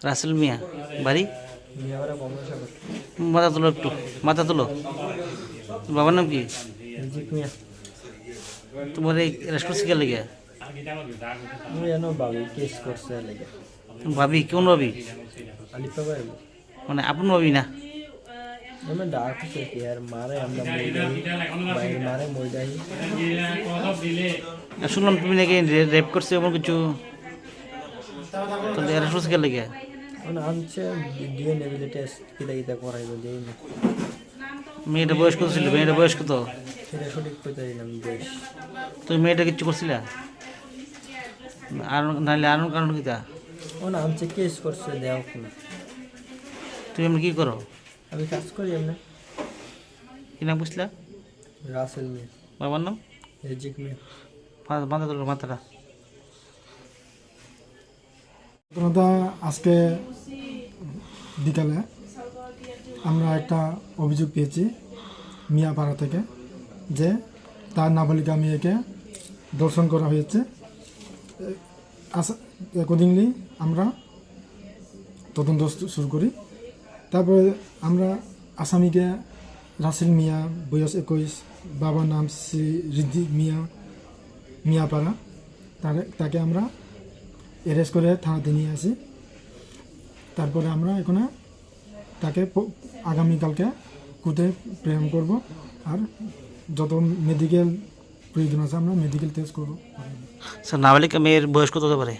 রাসেল মিয়া বাড়ি? মাথা তুলো একটু মাথা তুলো। বাবার নাম কি? তোমার এই কেস করছে লেগে। ভাবি কোন ভাবি? মানে আপন ভাবি না? আমি ডাক হচ্ছে আর মারে আমরা বাইরে মারে শুনলাম তুমি নাকি রেপ করছে এমন কিছু? তো রেস্টুরেন্ট শিকার লেগে? মানে আনছে ডিএনএ টেস্ট কিতা কিতা করাইব যে মেয়েটা বয়স কত ছিল মেয়েটা বয়স কত সেটা সঠিক কইতে দিলাম তুমি মেয়েটা কিচ্ছু করছিলে? আর নাহলে আর কারণ কিতা? মানে আনছে কেস করছে দেও না তুমি কি করো? আমি কাজ করি এমনি। কি নাম বুঝলা? রাসেল মিয়া। বাবার নাম? রিজিক মিয়া। মাথা তোলো মাথাটা। প্রথমত আজকে বিকালে আমরা একটা অভিযোগ পেয়েছি মিয়াপাড়া থেকে যে তার নাবালিকা মেয়েকে দর্শন করা হয়েছে। অ্যাকর্ডিংলি আমরা তদন্ত শুরু করি। তারপরে আমরা আসামিকে রাসেল মিয়া বয়স একুশ বাবার নাম শ্রী রিদ্ধি মিয়া মিয়াপাড়া। তারে তাকে আমরা অ্যারেস্ট করে থানাতে নিয়ে আসি। তারপরে আমরা এখানে তাকে আগামীকালকে কোর্টে প্রেরণ করব। আর যত মেডিকেল প্রয়োজন আছে আমরা মেডিকেল টেস্ট করব। স্যার নাবালিকা মেয়ের বয়স কত হতে পারে?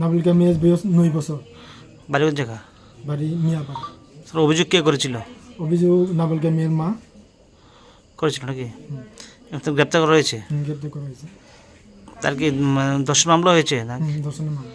নাবিলকা মেয়ের বয়স নয় বছর। বাড়ি কোন জায়গা? বাড়ি মিয়াপাড়া। স্যার অভিযোগ কে করেছিল? অভিযোগ নাবলকে মেয়ের মা। করেছিল নাকি? গ্রেপ্তার করা হয়েছে? গ্রেপ্তার করা হয়েছে। তার কি দর্শন মামলা হয়েছে না দর্শন মামলা